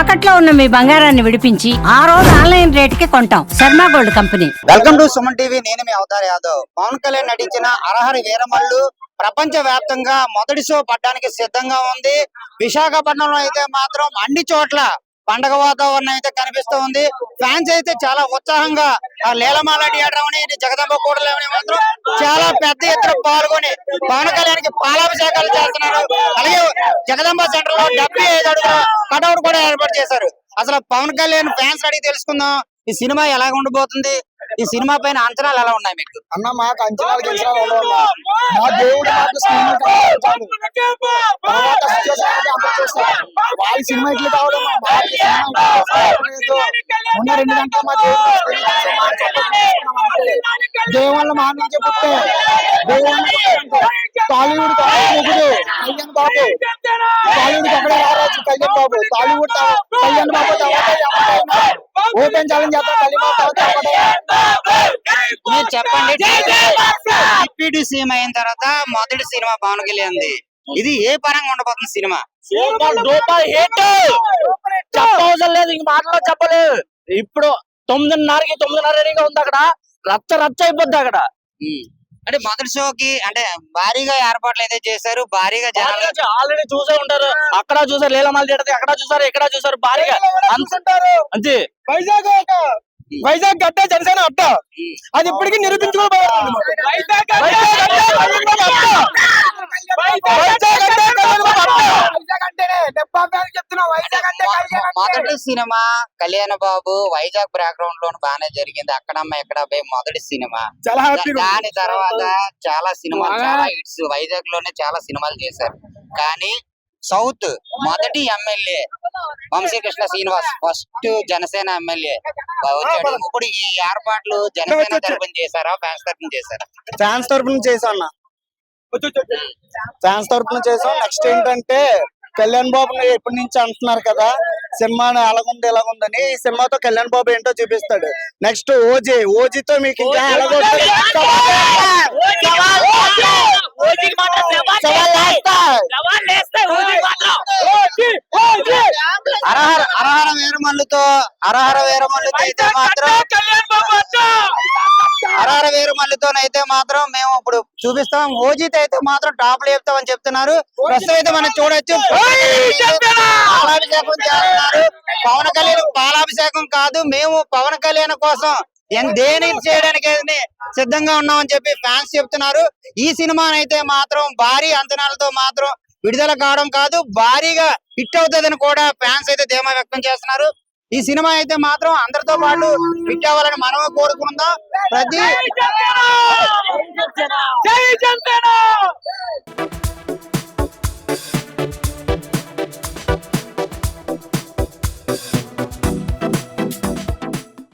తాకట్లో ఉన్న మీ బంగారాన్ని విడిపించి ఆ రోజు ఆన్లైన్ రేటుకి కొంటాం. Sharma gold company. Welcome to Suman TV నేను మీ అవతార్ యాదవ్. పవన్ కళ్యాణ్ నటించిన అరహరి వీరమల్లు ప్రపంచ వ్యాప్తంగా మొదటి షో పడ్డానికి సిద్ధంగా ఉంది. విశాఖపట్నంలో అయితే మాత్రం అన్ని చోట్ల పండగ వాతావరణం అయితే కనిపిస్తూ ఉంది. ఫ్యాన్స్ అయితే చాలా ఉత్సాహంగా ఆ లీలమాల థియేటర్ అని ఇది జగదంబ కూడలు అని మాత్రం చాలా పెద్ద ఎత్తున పాల్గొని పవన్ కళ్యాణ్కి పాలాభిషేకాలు చేస్తున్నారు. అలాగే జగదంబ సెంటర్లో డెబ్బై ఐదు అడుగుల కటౌట్ కూడా ఏర్పాటు చేశారు. అసలు పవన్ కళ్యాణ్ ఫ్యాన్స్ అడిగి తెలుసుకుందాం. ఈ సినిమా ఎలా ఉండబోతుంది? ఈ సినిమా పైన అంచనాలు ఎలా ఉన్నాయి మీకు? అన్న మాకు అంచనాలు మా దేవుడు మాకు వాళ్ళ సినిమా ఇట్లు కావడం. ఉన్న రెండు గంటల మా screen కోసం మా నుంచి పుట్టే టాలీవుడ్ ముగ్గురు కళ్యాణ్ బాబు. టాలీవుడ్ ఒకడే రారాజు Kalyan Babu. Tollywood Kalyan Babu open challenge చేద్దాం కళ్యాణ్ బాబు చెప్పండి డిప్యూటీ సీఎం అయిన తర్వాత మొదటి సినిమా పవన్ కళ్యాణ్ ఇది ఏ పరంగా ఉండబోతుంది సినిమా? సూపర్ డూపర్ హిట్ చెప్పవసరం లేదు ఇంక మాటలో చెప్పలేదు. ఇప్పుడు తొమ్మిదిన్నరకి తొమ్మిదిన్నర రెడీగా ఉంది అక్కడ. రచ్చ రచ్చ అయిపోద్ది అక్కడ. అంటే మొదటి షోకి అంటే భారీగా ఏర్పాట్లు అయితే చేశారు భారీగా జనాలు ఆల్రెడీ చూసే ఉంటారు. అక్కడ చూసారు లీలమాల థియేటర్ అక్కడ చూసారు ఇక్కడ చూసారు భారీగా. అంతే. అంతే. వైజాగ్ వైజాగ్ గడ్డ జనసేన అడ్డ అది ఇప్పటికీ నిరూపించుకోబోతుంది మొదటి సినిమా కళ్యాణ్ బాబు వైజాగ్ బ్యాక్గ్రౌండ్ లోను బాగానే జరిగింది. అక్కడమ్మ ఎక్కడ పోయి మొదటి సినిమా. దాని తర్వాత చాలా సినిమాలు చాలా హిట్స్. వైజాగ్లోనే చాలా సినిమాలు చేశారు. కానీ సౌత్ మొదటి MLA Vamsikrishna Srinivas first Janasena MLA. వచ్చాడు ఇప్పుడు ఈ ఏర్పాట్లు జనసేన తరపున చేశారా ఫ్యాన్స్ తరపున చేశారా? ఫ్యాన్స్ తరపున అన్న. ఫ్యాన్స్ తరపున చేసాం. నెక్స్ట్ ఏంటంటే కళ్యాణ్ బాబుని ఎప్పటి నుంచి అంటున్నారు కదా సినిమా ఎలాగుంది ఎలాగుందని. ఈ సినిమాతో కళ్యాణ్ బాబు ఏంటో చూపిస్తాడు. నెక్స్ట్ ఓజీ ఓజీతో మీకు ఇంకా. అరహర అరహర వీరమల్లుతో అరహర వీరమల్లుతో అయితే మాత్రం అరహర వీరమల్లుతో అయితే మాత్రం మేము ఇప్పుడు చూపిస్తాం. ఓజీతో అయితే మాత్రం టాప్లో చెప్తామని చెప్తున్నారు. ప్రస్తుతం అయితే మనం చూడొచ్చు. పాలాభిషేకం చేస్తున్నారు. పవన్ కళ్యాణ్ పాలాభిషేకం కాదు మేము పవన్ కళ్యాణ్ కోసం దేని చేయడానికి సిద్ధంగా ఉన్నామని చెప్పి ఫ్యాన్స్ చెప్తున్నారు. ఈ సినిమానైతే మాత్రం భారీ అంచనాలతో మాత్రం విడుదల కావడం కాదు భారీగా హిట్ అవుతుందని కూడా ఫ్యాన్స్ అయితే ధీమా వ్యక్తం చేస్తున్నారు. ఈ సినిమా అయితే మాత్రం అందరితో పాటు హిట్ అవ్వాలని మనమే కోరుకుందాం. ప్రతి